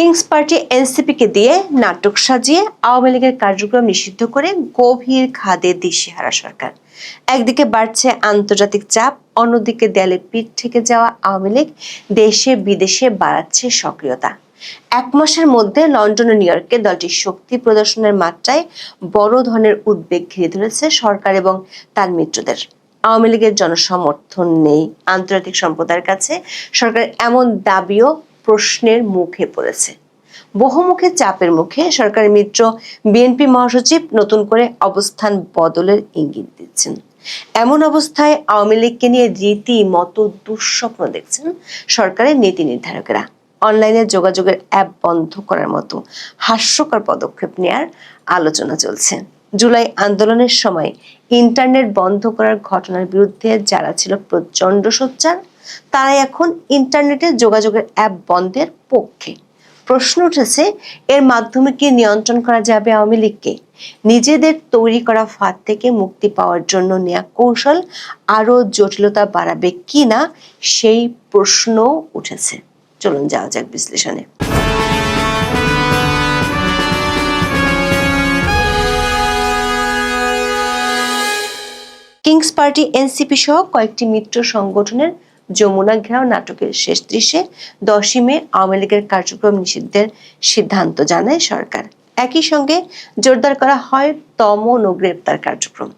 Kings party এনসিপিকে দিয়ে নাটক সাজিয়ে আওয়ামী লীগের কার্যক্রম নিষিদ্ধ করে গভীর খাদে দিশেহারা সরকার। একদিকে বাড়ছে আন্তর্জাতিক চাপ, অন্যদিকে দেয়ালে পিঠ থেকে যাওয়া আওয়ামী লীগ দেশে বিদেশে বাড়াচ্ছে সক্রিয়তা। এক মাসের মধ্যে লন্ডন ও নিউ ইয়র্কে দলটির শক্তি প্রদর্শনের মাত্রায় বড় ধরনের উদ্বেগ ঘিরে ধরেছে সরকার এবং তার মিত্রদের। আওয়ামী লীগের জনসমর্থন নেই। আন্তর্জাতিক সম্প্রদায়ের কাছে সরকারের এমন দাবিও প্রশ্নের মুখে পড়েছে। বহুমুখী চাপের মুখে সরকারের মিত্র বিএনপি মহাসচিব নতুন করে অবস্থান বদলের ইঙ্গিত দিচ্ছেন। এমন অবস্থায় আওয়ামী লীগকে নিয়ে রীতিমতো দুঃস্বপ্ন দেখছেন সরকারের নীতি নির্ধারকেরা। অনলাইনে যোগাযোগের অ্যাপ বন্ধ করার মতো হাস্যকর পদক্ষেপ নেয়ার আলোচনা চলছে। জুলাই আন্দোলনের সময় ইন্টারনেট বন্ধ করার ঘটনার বিরুদ্ধে যারা ছিল প্রচণ্ড সোচ্চার তারা এখন ইন্টারনেটে যোগাযোগের অ্যাপ বন্ধের পক্ষে। প্রশ্ন উঠেছে, এর মাধ্যমে কি নিয়ন্ত্রণ করা যাবে আওয়ামী লীগকে? নিজেদের তৈরি করা ফাঁদ থেকে মুক্তি পাওয়ার জন্য নেয়া কৌশল আরও জটিলতা বাড়াবে কিনা সেই প্রশ্ন উঠেছে। চলুন যাওয়া যাক বিশ্লেষণে। কিংস পার্টি, এনসিপি সহ কয়েকটি মিত্র সংগঠনের যমুনা ঘেরাও নাটকের শেষ দৃশ্যে দশই মে আওয়ামী লীগের কার্যক্রম নিষিদ্ধের সিদ্ধান্ত জানায় সরকার। একই সঙ্গে জোরদার করা হয় তমন ও গ্রেপ্তার কার্যক্রম।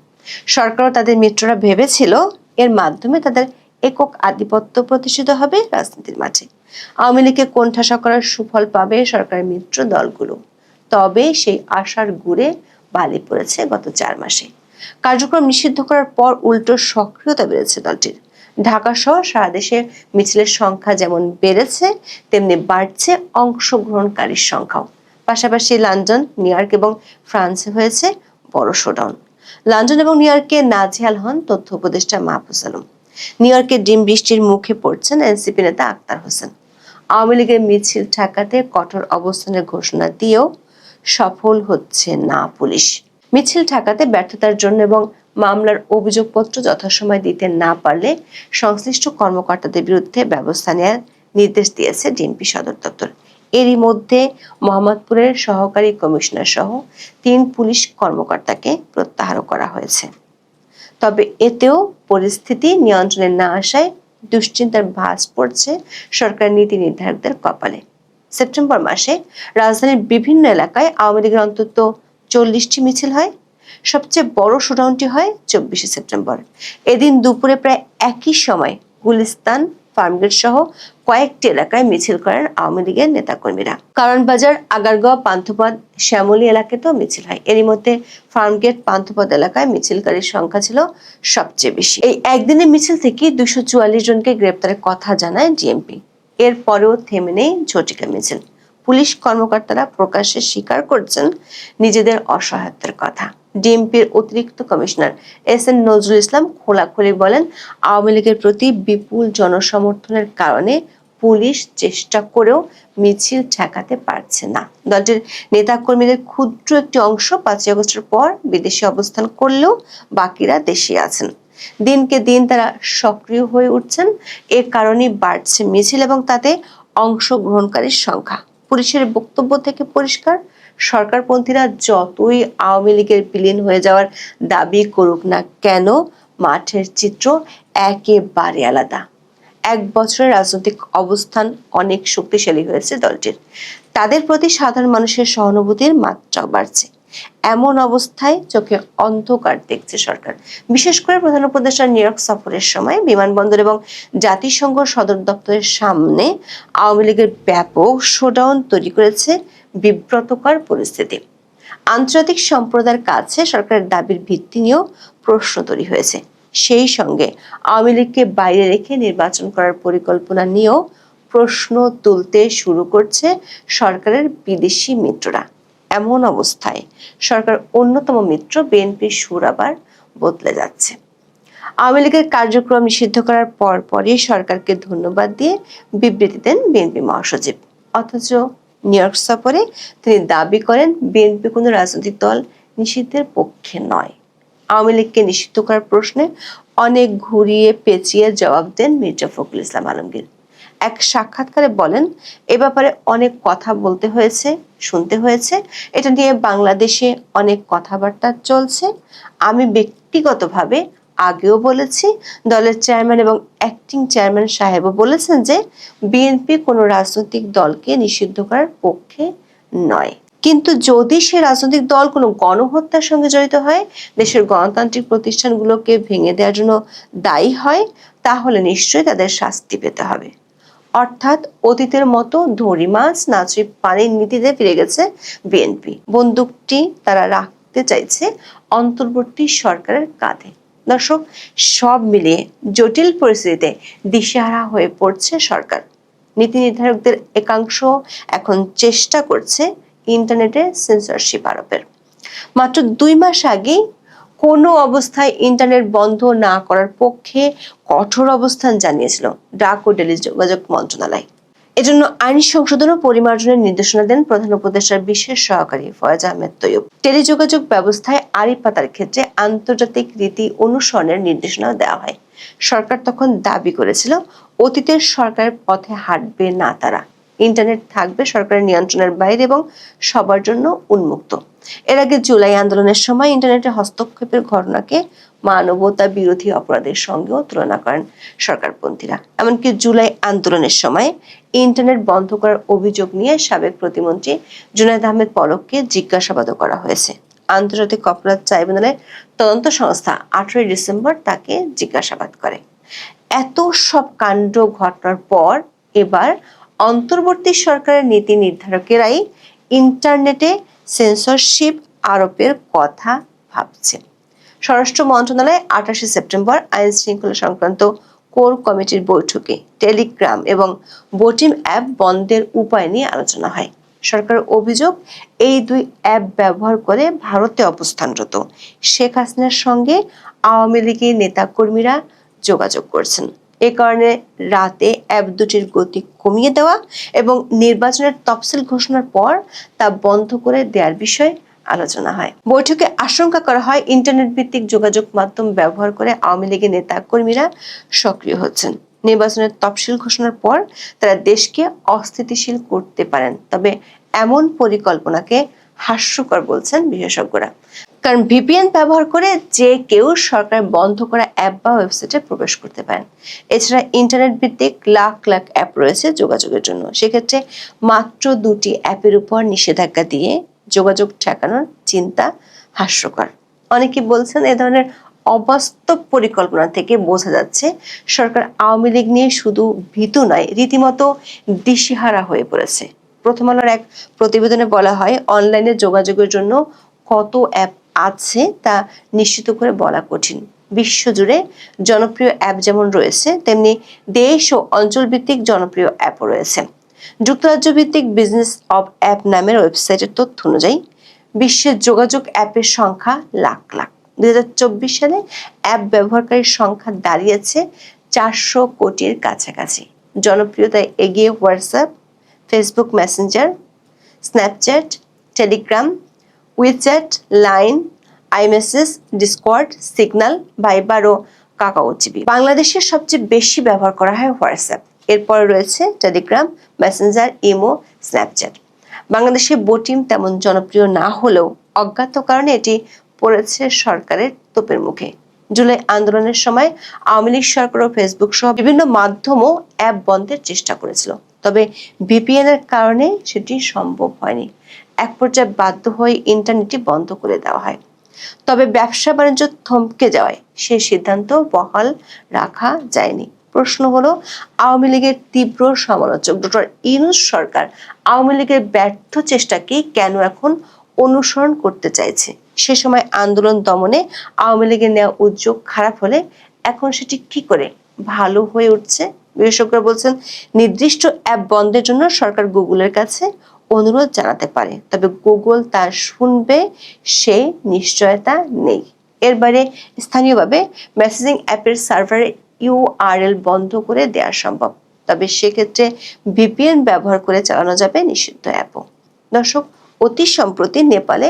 সরকারও তাদের মিত্ররা ভেবেছিল এর মাধ্যমে তাদের একক আধিপত্য প্রতিষ্ঠিত হবে রাজনীতির মাঝে আওয়ামী লীগকে কোণঠাসা করার সুফল পাবে সরকারের মিত্র দলগুলো। তবে সেই আশার গুড়ে বালি পড়েছে গত চার মাসে। কার্যক্রম নিষিদ্ধ করার পর উল্টো সক্রিয়তা বেড়েছে দলটির। ঢাকা সহ সারা দেশে মিছিলের সংখ্যা যেমন বেড়েছে, তেমনি বাড়ছে অংশগ্রহণকারীর সংখ্যাও। পাশাপাশি লন্ডন নিউ ইয়র্ক এবং ফ্রান্সে হয়েছে বড় শোডাউন। লন্ডন এবং নিউ ইয়র্কে নাজেহাল হন তথ্য উপদেষ্টা মাহফুজ আলম। নিউ ইয়র্কে ডিম বৃষ্টির মুখে পড়ছেন এনসিপি নেতা আক্তার হোসেন। আওয়ামী লীগের মিছিল ঠেকাতে কঠোর অবস্থানের ঘোষণা দিয়েও সফল হচ্ছে না পুলিশ। মিছিল ঠেকাতে ব্যর্থতার জন্য এবং মামলার অভিযোগপত্র যথাসময় দিতে না পারলে সংশ্লিষ্ট কর্মকর্তাদের বিরুদ্ধে ব্যবস্থা নেওয়ার নির্দেশ দিয়েছে ডিএমপি সদর দপ্তর। এরই মধ্যে মোহাম্মদপুরের সহকারী কমিশনার সহ তিন পুলিশ কর্মকর্তাকে প্রত্যাহার করা হয়েছে। তবে এতেও পরিস্থিতি নিয়ন্ত্রণে না আসায় দুশ্চিন্তার ভাস পড়ছে সরকার নীতি নির্ধারকদের কপালে। সেপ্টেম্বর মাসে রাজধানীর বিভিন্ন এলাকায় আওয়ামী লীগের অন্তত চল্লিশটি মিছিল হয়। সবচেয়ে বড় শোডাউনটি হয় চব্বিশে সেপ্টেম্বর। এদিন দুপুরে প্রায় একই সময় গুলিস্তান, ফার্মগেট সহ কয়েকটি এলাকায় মিছিল করেন আওয়ামী লীগের নেতাকর্মীরা। কারণ বাজার আগারগাঁও পান্থপথ শ্যামলী এলাকাতেও মিছিল হয়। এরই মধ্যে ফার্মগেট পান্থপথ এলাকায় মিছিলকারীর সংখ্যা ছিল সবচেয়ে বেশি। এই একদিনের মিছিল থেকে দুশো জনকে গ্রেপ্তারের কথা জানায় ডিএমপি। এরপরেও থেমে নেই ঝটিকা মিছিল। পুলিশ কর্মকর্তারা প্রকাশ্যে স্বীকার করছেন নিজেদের অসহায়তার কথা। ডিএমপির অতিরিক্ত commissioner S N Nazrul Islam খোলাখুলি বলেন, আওয়ামী লীগের প্রতি বিপুল জনসমর্থনের কারণে পুলিশ চেষ্টা করেও মিছিল ঠেকাতে পারছে না। দলটির নেতাকর্মীদের ক্ষুদ্র একটি অংশ পাঁচই আগস্টের পর বিদেশে অবস্থান করলেও বাকিরা দেশে আছেন। দিনকে দিন তারা সক্রিয় হয়ে উঠছেন। এর কারণেই বাড়ছে মিছিল এবং তাতে অংশগ্রহণকারীর সংখ্যা। পুলিশের বক্তব্য থেকে পরিষ্কার, সরকারপন্থীরা যতই আওয়ামী লীগের বিলীন হয়ে যাওয়ার দাবি করুক না কেন, মাঠের চিত্র একেবারে আলাদা। এক বছরের রাজনৈতিক অবস্থান অনেক শক্তিশালী হয়েছে দলটির। তাদের প্রতি সাধারণ মানুষের সহানুভূতির মাত্রা বাড়ছে। এমন অবস্থায় চোখে অন্ধকার দেখছে সরকার। বিশেষ করে প্রধান উপদেষ্টা নিউ ইয়র্ক সফরের সময় বিমানবন্দর এবং জাতিসংঘ সদর দপ্তরের সামনে আওয়ামী লীগের ব্যাপক শোডাউন তৈরি করেছে বিব্রতকর পরিস্থিতি। আন্তর্জাতিক সম্প্রদায়ের কাছে সরকারের দাবির ভিত্তি নিয়েও প্রশ্ন তৈরি হয়েছে। সেই সঙ্গে আওয়ামী লীগকে বাইরে রেখে নির্বাচন করার পরিকল্পনা নিয়েও প্রশ্ন তুলতে শুরু করছে সরকারের বিদেশি মিত্ররা। এমন অবস্থায় সরকার অন্যতম মিত্র বিএনপির সুর আবার বদলে যাচ্ছে। আওয়ামী লীগের কার্যক্রম নিষিদ্ধ করার পর পরই সরকারকে ধন্যবাদ দিয়ে বিবৃতি দেন বিএনপি মহাসচিব। অথচ নিউ সফরে তিনি দাবি করেন, বিএনপি কোনো রাজনৈতিক দল নিষিদ্ধের পক্ষে নয়। আওয়ামী লীগকে নিষিদ্ধ করার প্রশ্নে অনেক ঘুরিয়ে পেঁচিয়ে জবাব দেন মির্জা ফখরুল ইসলাম আলমগীর। এক সাক্ষাৎকারে বলেন, এ ব্যাপারে অনেক কথা বলতে হয়েছে, শুনতে হয়েছে। এটা নিয়ে বাংলাদেশে অনেক কথাবার্তা চলছে। আমি ব্যক্তিগতভাবে আগেও বলেছি, দলের চেয়ারম্যান এবং অ্যাক্টিং চেয়ারম্যান সাহেবও বলেছেন যে, বিএনপি কোনো রাজনৈতিক দলকে নিষিদ্ধ করার পক্ষে নয়। কিন্তু যদি সে রাজনৈতিক দল কোনো গণহত্যার সঙ্গে জড়িত হয়, দেশের গণতান্ত্রিক প্রতিষ্ঠানগুলোকে ভেঙে দেওয়ার জন্য দায়ী হয়, তাহলে নিশ্চয়ই তাদের শাস্তি পেতে হবে। অর্থাৎ অতীতের মতো ধরি মাছ নাচি পানির নীতিতে ফিরে গেছে বিএনপি বন্দুকটি তারা রাখতে চাইছে অন্তর্বর্তী সরকারের কাঁধে। দর্শক, সব মিলিয়ে জটিল পরিস্থিতিতে দিশেহারা হয়ে পড়ছে সরকার। নীতি নির্ধারকদের একাংশ এখন চেষ্টা করছে ইন্টারনেটে সেন্সরশিপ আরোপের। মাত্র দুই মাস আগেই কোনো অবস্থায় ইন্টারনেট বন্ধ না করার পক্ষে কঠোর অবস্থান জানিয়েছিল ডাক ও টেলি যোগাযোগ মন্ত্রণালয়। এজন্য আইন সংশোধন ও পরিমার্জনের নির্দেশনা দেন প্রধান উপদেষ্টার বিশেষ সহকারী ফয়েজ আহমেদ তৈয়ব। টেলিযোগাযোগ ব্যবস্থায় আড়ি পাতার ক্ষেত্রে আন্তর্জাতিক রীতি অনুসরণের নির্দেশনা দেওয়া হয়। সরকার তখন দাবি করেছিল, অতীতের সরকারের পথে হাঁটবে না তারা। ইন্টারনেট থাকবে সরকারের নিয়ন্ত্রণের বাইরে এবং সবার জন্য উন্মুক্ত। এর আগে জুলাই আন্দোলনের সময় ইন্টারনেটে হস্তক্ষেপের ঘটনাকে মানবতা বিরোধী অপরাধের সঙ্গেও তুলনা করেন সরকারপন্থীরা। এমনকি জুলাই আন্দোলনের সময় ইন্টারনেট বন্ধ করার অভিযোগ নিয়ে সাবেক প্রতিমন্ত্রী জুনায়দ আহমেদ পলককে জিজ্ঞাসাবাদও করা হয়েছে। আন্তর্জাতিক অপরাধ ট্রাইব্যুনালের তদন্ত সংস্থা আঠারোই ডিসেম্বর তাকে জিজ্ঞাসাবাদ করে। এত সব কাণ্ড ঘটনার পর এবার অন্তর্বর্তী সরকারের নীতি নির্ধারকেরাই ইন্টারনেটে সেন্সরশিপ আরোপের কথা ভাবছে স্বরাষ্ট্র মন্ত্রণালয় আঠাশে সেপ্টেম্বর আইন শৃঙ্খলা সংক্রান্ত কোর কমিটির বৈঠকে টেলিগ্রাম এবং বোটিম অ্যাপ বন্ধের উপায় নিয়ে আলোচনা হয়। সরকারের অভিযোগ, এই দুই অ্যাপ ব্যবহার করে ভারতে অবস্থানরত শেখ হাসিনার সঙ্গে আওয়ামী লীগের নেতাকর্মীরা যোগাযোগ করছেন। এ কারণে রাতে অ্যাপ দুটির গতি কমিয়ে দেওয়া এবং নির্বাচনের তফসিল ঘোষণার পর তা বন্ধ করে দেওয়ার বিষয়ে আলোচনা হয়। বৈঠকে আশঙ্কা করা হয় ইন্টারনেট ভিত্তিক যোগাযোগ মাধ্যম ব্যবহার করে আওয়ামী লীগের নেতা কর্মীরা সক্রিয় হচ্ছেন। নির্বাচনের তফসিল ঘোষণার পর তারা দেশকে অস্থিতিশীল করতে পারেন, তবে এমন পরিকল্পনাকে হাস্যকর বলছেন বিশেষজ্ঞরা। কারণ ভিপিএন ব্যবহার করে যে কেউ সরকার বন্ধ করা অ্যাপ বা ওয়েবসাইটে প্রবেশ করতে পারেন। এছাড়া ইন্টারনেট ভিত্তিক লাখ লাখ অ্যাপ রয়েছে যোগাযোগের জন্য। সেক্ষেত্রে মাত্র দুটি অ্যাপের উপর নিষেধাজ্ঞা দিয়ে যোগাযোগ ঠেকানোর চিন্তা হাস্যকর। অনেকে বলছেন এ ধরনের অবাস্তব পরিকল্পনা থেকে বোঝা যাচ্ছে সরকার আওয়ামী লীগ নিয়ে শুধু ভীতু নয়, রীতিমতো দিশেহারা হয়ে পড়েছে। প্রথম আলোর এক প্রতিবেদনে বলা হয়, অনলাইনে যোগাযোগের জন্য কত অ্যাপ আছে তা নিশ্চিত করে বলা কঠিন। বিশ্বজুড়ে জনপ্রিয় অ্যাপ যেমন রয়েছে, তেমনি দেশ ও অঞ্চল ভিত্তিক জনপ্রিয় অ্যাপও রয়েছে। যুক্তরাজ্য ভিত্তিক বিজনেস অব অ্যাপ নামের ওয়েবসাইটের তথ্য অনুযায়ী, বিশ্বের যোগাযোগ অ্যাপের সংখ্যা লাখ লাখ। দুই হাজার চব্বিশ সালে অ্যাপ ব্যবহারকারীর সংখ্যা দাঁড়িয়েছে চারশো কোটির কাছাকাছি। জনপ্রিয়তায় এগিয়ে WhatsApp Facebook Messenger Snapchat Telegram WeChat Line iMessage Discord Signal Viber ও কাকাওচিবি বাংলাদেশের সবচেয়ে বেশি ব্যবহার করা হয় হোয়াটসঅ্যাপ এরপরে রয়েছে টেলিগ্রাম মেসেঞ্জার ইমো স্ন্যাপচ্যাট বাংলাদেশে বোটিম তেমন জনপ্রিয় না হলেও অজ্ঞাত কারণে এটি পড়েছে সরকারের তোপের মুখে। জুলাই আন্দোলনের সময় আওয়ামী লীগ সরকার ও ফেসবুক সহ বিভিন্ন মাধ্যমও অ্যাপ বন্ধের চেষ্টা করেছিল। তবে ভিপিএন এর কারণে সেটি সম্ভব হয়নি। এক পর্যায়ে বাধ্য হয়ে ইন্টারনেটটি বন্ধ করে দেওয়া হয়। তবে ব্যবসা বাণিজ্য থমকে যাওয়ায় সে সিদ্ধান্ত বহাল রাখা যায়নি। প্রশ্ন হলো, আওয়ামী লীগের তীব্র সমালোচক ডক্টর ইউনুস সরকার আওয়ামী লীগের ব্যর্থ চেষ্টাকে কেন এখন অনুসরণ করতে চাইছে? সে সময় আন্দোলন দমনে আওয়ামী লীগের নেওয়া উদ্যোগ খারাপ হলে এখন সেটি কি করে ভালো হয়ে উঠছে? বিশেষজ্ঞরা বলছেন, নির্দিষ্ট অ্যাপ বন্ধের জন্য সরকার গুগলের কাছে অনুরোধ জানাতে পারে, তবে গুগল তা শুনবে, সে নিশ্চয়তা নেই। এর বাইরে স্থানীয়ভাবে মেসেজিং অ্যাপের সার্ভারে ইউআরএল বন্ধ করে দেওয়া সম্ভব, তবে সেক্ষেত্রে ভিপিএন ব্যবহার করে চালানো যাবে নিষিদ্ধ অ্যাপও। দর্শক, অতি সম্প্রতি নেপালে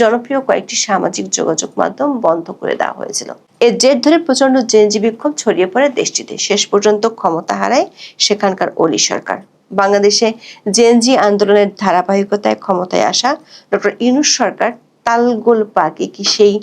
জনপ্রিয় কয়েকটি সামাজিক যোগাযোগ মাধ্যম বন্ধ করে দেওয়া হয়েছিল। এর জের ধরে প্রচণ্ড জেনজি বিক্ষোভ ছড়িয়ে পড়ে দেশটিতে। শেষ পর্যন্ত ক্ষমতা হারায় সেখানকার অলি সরকার। বাংলাদেশে জেনজি আন্দোলনের ধারাবাহিকতায় ক্ষমতায় আসা ডক্টর ইউনুস সরকার তালগোল পাকে কি সেই